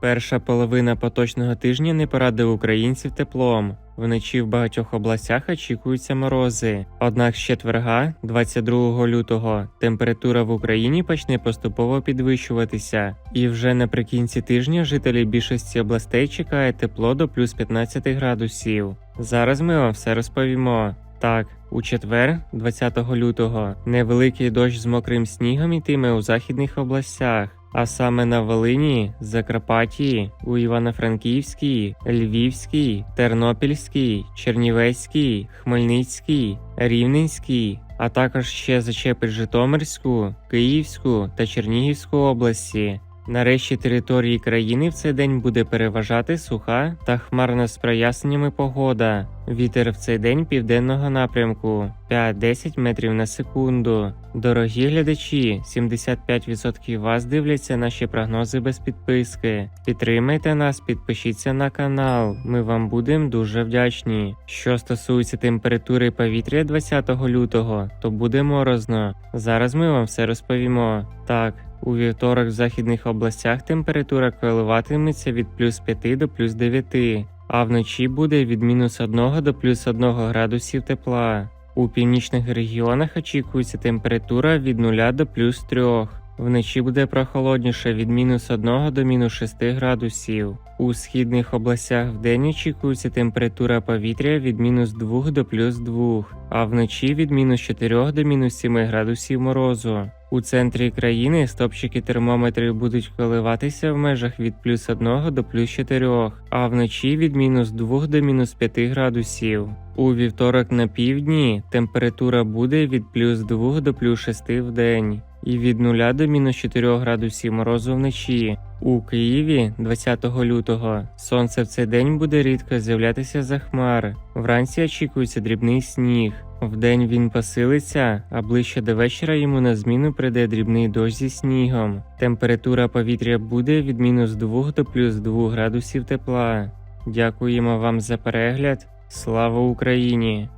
Перша половина поточного тижня не порадив українців теплом. Вночі в багатьох областях очікуються морози. Однак з четверга, 22 лютого, температура в Україні почне поступово підвищуватися. І вже наприкінці тижня жителі більшості областей чекає тепло до плюс 15 градусів. Зараз ми вам все розповімо. Так, у четвер, 20 лютого, невеликий дощ з мокрим снігом йтиме у західних областях. А саме на Волині, Закарпатті, у Івано-Франківській, Львівській, Тернопільській, Чернівецькій, Хмельницькій, Рівненській, а також ще зачепить Житомирську, Київську та Чернігівську області. Нарешті території країни в цей день буде переважати суха та хмарна з проясненнями погода. Вітер в цей день південного напрямку 5-10 метрів на секунду. Дорогі глядачі, 75% вас дивляться наші прогнози без підписки. Підтримайте нас, підпишіться на канал. Ми вам будемо дуже вдячні. Що стосується температури повітря 20 лютого, то буде морозно. Зараз ми вам все розповімо. Так. У вівторок в західних областях температура коливатиметься від плюс 5 до плюс 9, а вночі буде від мінус 1 до плюс 1 градусів тепла. У північних регіонах очікується температура від 0 до плюс 3. Вночі буде прохолодніше від мінус 1 до мінус 6 градусів. У східних областях вдень очікується температура повітря від мінус 2 до плюс 2, а вночі від мінус 4 до мінус 7 градусів морозу. У центрі країни стопчики термометрів будуть коливатися в межах від плюс 1 до плюс 4, а вночі від мінус 2 до мінус 5 градусів. У вівторок на півдні температура буде від плюс 2 до плюс 6 в день і від 0 до мінус 4 градусів морозу вночі. У Києві 20 лютого сонце в цей день буде рідко з'являтися за хмар. Вранці очікується дрібний сніг. Вдень він посилиться, а ближче до вечора йому на зміну прийде дрібний дощ зі снігом. Температура повітря буде від мінус 2 до плюс 2 градусів тепла. Дякуємо вам за перегляд. Слава Україні!